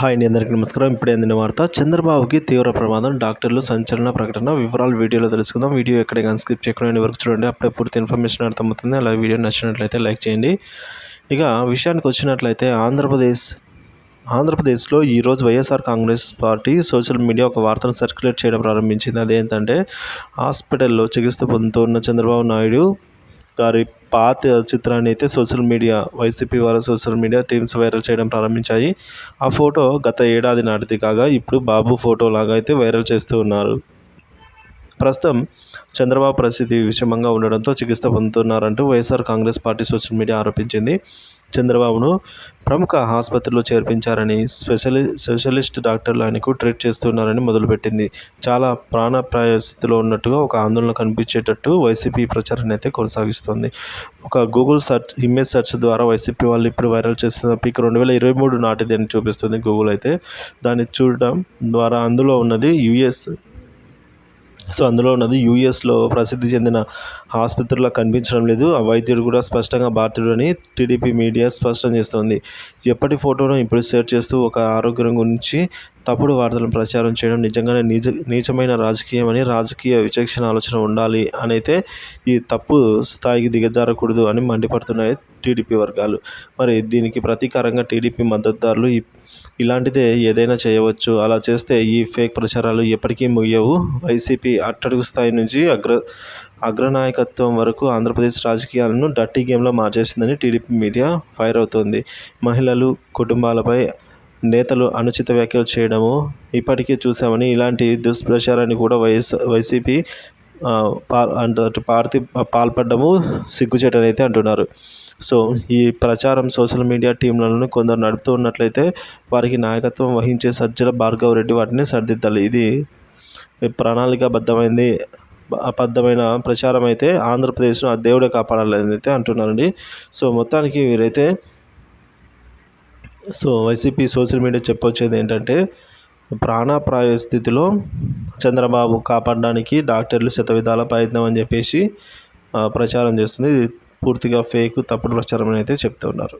Hi అండి అందరికీ నమస్కారం. ఇప్పుడు అందిన వార్త చంద్రబాబుకి తీవ్ర ప్రమాదం డాక్టర్లు సంచలన ప్రకటన వివరాలు వీడియోలో తెలుసుకుందాం. వీడియో ఎక్కడ కానీ స్కిప్ చేయకుండా వరకు చూడండి అప్పుడే పూర్తి ఇన్ఫర్మేషన్ అర్థమవుతుంది. అలాగే వీడియో నచ్చినట్లయితే లైక్ చేయండి. ఇక విషయానికి వచ్చినట్లయితే ఆంధ్రప్రదేశ్ ఆంధ్రప్రదేశ్లో ఈరోజు YSR Congress party social media ఒక వార్తను సర్క్యులేట్ చేయడం ప్రారంభించింది. అదేంటంటే హాస్పిటల్లో చికిత్స పొందుతున్న చంద్రబాబు నాయుడు గారి పాత చిత్రాన్ని అయితే సోషల్ మీడియా వైసీపీ వారు సోషల్ మీడియా టీమ్స్ వైరల్ చేయడం ప్రారంభించాయి. ఆ ఫోటో గత ఏడాది నాటిది కాగా ఇప్పుడు బాబు ఫోటో లాగా అయితే వైరల్ చేస్తూ ఉన్నారు. ప్రస్తుతం చంద్రబాబు పరిస్థితి విషమంగా ఉండడంతో చికిత్స పొందుతున్నారంటూ YSR Congress party social media ఆరోపించింది. చంద్రబాబును ప్రముఖ ఆసుపత్రిలో చేర్పించారని స్పెషలి స్పెషలిస్ట్ డాక్టర్లు ఆయనకు ట్రీట్ చేస్తున్నారని మొదలుపెట్టింది. చాలా ప్రాణప్రాయ స్థితిలో ఉన్నట్టుగా ఒక ఆందోళన కనిపించేటట్టు వైసీపీ ప్రచారాన్ని అయితే కొనసాగిస్తుంది. ఒక గూగుల్ సెర్చ్ ఇమేజ్ సెర్చ్ ద్వారా వైసీపీ వాళ్ళు ఇప్పుడు వైరల్ చేస్తున్న పిక్ రెండు వేల ఇరవై మూడు నాటిది అని చూపిస్తుంది గూగుల్ అయితే. దాన్ని చూడడం ద్వారా అందులో ఉన్నది యుఎస్ సో అందులో ఉన్నది యూఎస్లో ప్రసిద్ధి చెందిన ఆసుపత్రిలో కనిపించడం లేదు. ఆ వైద్యుడు కూడా స్పష్టంగా భారతీయుడు అని టీడీపీ మీడియా స్పష్టం చేస్తోంది. ఎప్పటి ఫోటోను ఇప్పుడు షేర్ చేస్తూ ఒక ఆరోగ్యం గురించి తప్పుడు వార్తలను ప్రచారం చేయడం నిజంగానే నిజ నీచమైన రాజకీయం అని రాజకీయ విచక్షణ ఆలోచన ఉండాలి అనైతే ఈ తప్పు స్థాయికి దిగజారకూడదు అని మండిపడుతున్నాయి టీడీపీ వర్గాలు. మరి దీనికి ప్రతీకారంగా టీడీపీ మద్దతుదారులు ఇలాంటిదే ఏదైనా చేయవచ్చు. అలా చేస్తే ఈ ఫేక్ ప్రచారాలు ఎప్పటికీ ముగియవు. వైసీపీ అట్టడుగు స్థాయి నుంచి అగ్ర అగ్రనాయకత్వం వరకు ఆంధ్రప్రదేశ్ రాజకీయాలను డర్టీ గేమ్లో మార్చేసిందని టీడీపీ మీడియా ఫైర్ అవుతోంది. మహిళలు కుటుంబాలపై నేతలు అనుచిత వ్యాఖ్యలు చేయడము ఇప్పటికీ చూసామని ఇలాంటి దుష్ప్రచారాన్ని కూడా వైఎస్ వైసీపీ అంటే పార్టీ పాల్పడ్డము సిగ్గుచేటని అయితే అంటున్నారు. సో ఈ ప్రచారం సోషల్ మీడియా టీంలను కొందరు నడుపుతూ ఉన్నట్లయితే వారికి నాయకత్వం వహించే సజ్జల భార్గవ్ రెడ్డి వాటిని సరిదిద్దాలి. ఇది ప్రణాళికాబద్ధమైంది అబద్ధమైన ప్రచారం అయితే ఆంధ్రప్రదేశ్ను ఆ దేవుడే కాపాడాలని అయితే అంటున్నారండి. సో మొత్తానికి వీరైతే సో వైసీపీ సోషల్ మీడియా చెప్పొచ్చేది ఏంటంటే ప్రాణాప్రాయ స్థితిలో చంద్రబాబు కాపాడడానికి డాక్టర్లు శతవిధాల ప్రయత్నం అని చెప్పేసి ప్రచారం చేస్తుంది. పూర్తిగా ఫేక్ తప్పుడు ప్రచారం అని అయితే చెప్తున్నారు